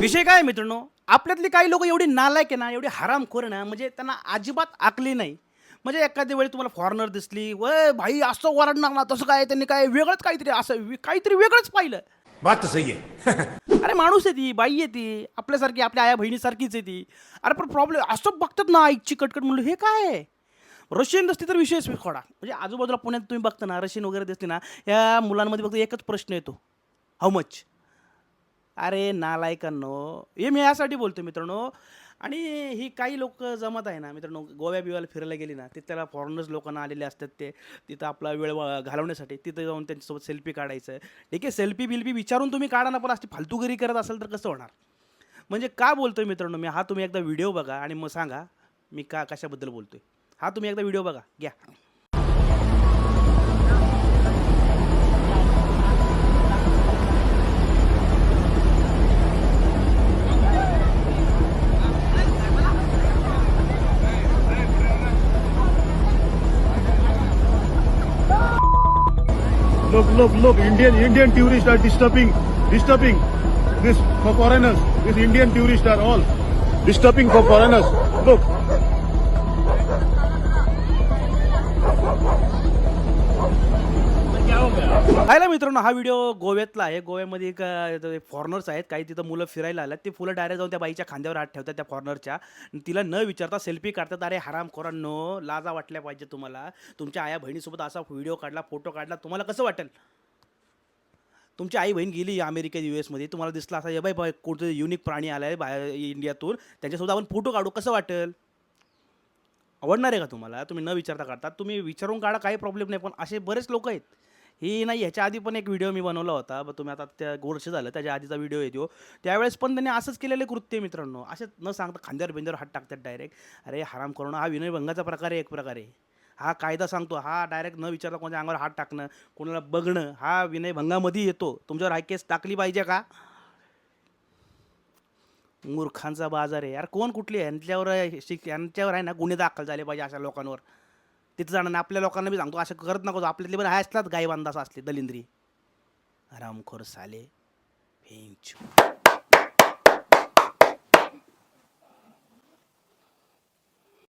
विषय काय मित्रांनो? आपल्यातली काही लोक एवढी नालायक आहे ना एवढी हरामखोर आहे ना म्हणजे त्यांना अजिबात आकली नाही. म्हणजे एखाद्या वेळी तुम्हाला फॉरेनर दिसली वय भाई असं वरडणार ना तसं काय त्यांनी काय वेगळंच काहीतरी असं वे- काहीतरी वेगळंच पाहिलं. बात तो सही है अरे माणूस आहे ती बाई आहे ती आपल्यासारखी आपल्या आया बहिणीसारखीच आहे ती. अरे पण प्रॉब्लेम असं बघतात ना आईची कटकट म्हणलं हे काय आहे? रशियन दिसती तर विषयच खोडा म्हणजे आजूबाजूला पुण्यात तुम्ही बघता ना रशियन वगैरे दिसते ना या मुलांमध्ये फक्त एकच प्रश्न येतो. हाऊ मच अरे नालायकांनो हे मी यासाठी बोलतो मित्रांनो. आणि ही काही लोक जमत आहे ना मित्रांनो गोव्या बिव्याला फिरायला गेली ना तिथे त्याला फॉरेनर्स लोकांना आलेले असतात ते. तिथं आपला वेळ घालवण्यासाठी तिथं जाऊन त्यांच्यासोबत सेल्फी काढायचं. ठीक आहे सेल्फी बिल्फी विचारून तुम्ही काढा ना पण असते फालतूगिरी करत असेल तर कसं होणार? म्हणजे का बोलतोय मित्रांनो मी? हा तुम्ही एकदा व्हिडिओ बघा आणि मग सांगा मी का कशाबद्दल बोलतोय. हा तुम्ही एकदा व्हिडिओ बघा. घ्या. Look, look, look, Indian Indian tourists are disturbing disturbing this for foreigners. These Indian tourists are all disturbing for foreigners. Look. पाहिला मित्रांनो हा व्हिडिओ गोव्यातला आहे. गोव्यामध्ये एक फॉरेनर्स आहेत. काही तिथं मुलं फिरायला आल्यात. ते फुलं डायरेक्ट जाऊन त्या बाईच्या खांद्यावर हात ठेवतात त्या फॉरेनरच्या तिला न विचारता सेल्फी काढतात. अरे हराम खोरांनो लाजा वाटल्या पाहिजे तुम्हाला. तुमच्या आया बहिणीसोबत असा व्हिडिओ काढला फोटो काढला. तुम्हाला कसं वाटेल? तुमची आई बहीण गेली अमेरिकेत यू एसमध्ये तुम्हाला दिसला असा "ए बाई बाई कुठं युनिक प्राणी आला आहे बाहेर इंडियातून. त्यांच्यासोबत आपण फोटो काढू. कसं वाटेल? आवडणार आहे का तुम्हाला? तुम्ही न विचारता काढता तुम्ही विचारून काढा. काही प्रॉब्लेम नाही. पण असे बरेच लोक आहेत. ही नाही ह्याच्या आधी पण एक व्हिडिओ मी बनवला होता. ब तुम्ही आता त्या वर्ष झालं त्याच्या आधीचा व्हिडिओ येतो त्यावेळेस पण त्यांनी असंच केलेले कृत्य मित्रांनो. असेच न सांगता खांद्यावर बिंद्यावर हात टाकतात डायरेक्ट अरे हराम करणं हा विनयभंगाचा प्रकार आहे एक प्रकारे हा कायदा सांगतो. हा डायरेक्ट न विचारता कोणत्या अंगावर हात टाकणं कोणाला बघणं हा विनयभंगामध्ये येतो. तुमच्यावर हा केस टाकली पाहिजे का? मूर्खांचा बाजार आहे. यार कोण कुठली आहे? यांच्यावर शिक यांच्यावर आहे ना गुन्हे दाखल झाले पाहिजे अशा लोकांवर. तिथं जाणं आपल्या लोकांना बी सांगतो असं करत नको आपल्यातले पण आहे असतात गायबांधास असले दलिंद्री. रामखोर साले फेंचू.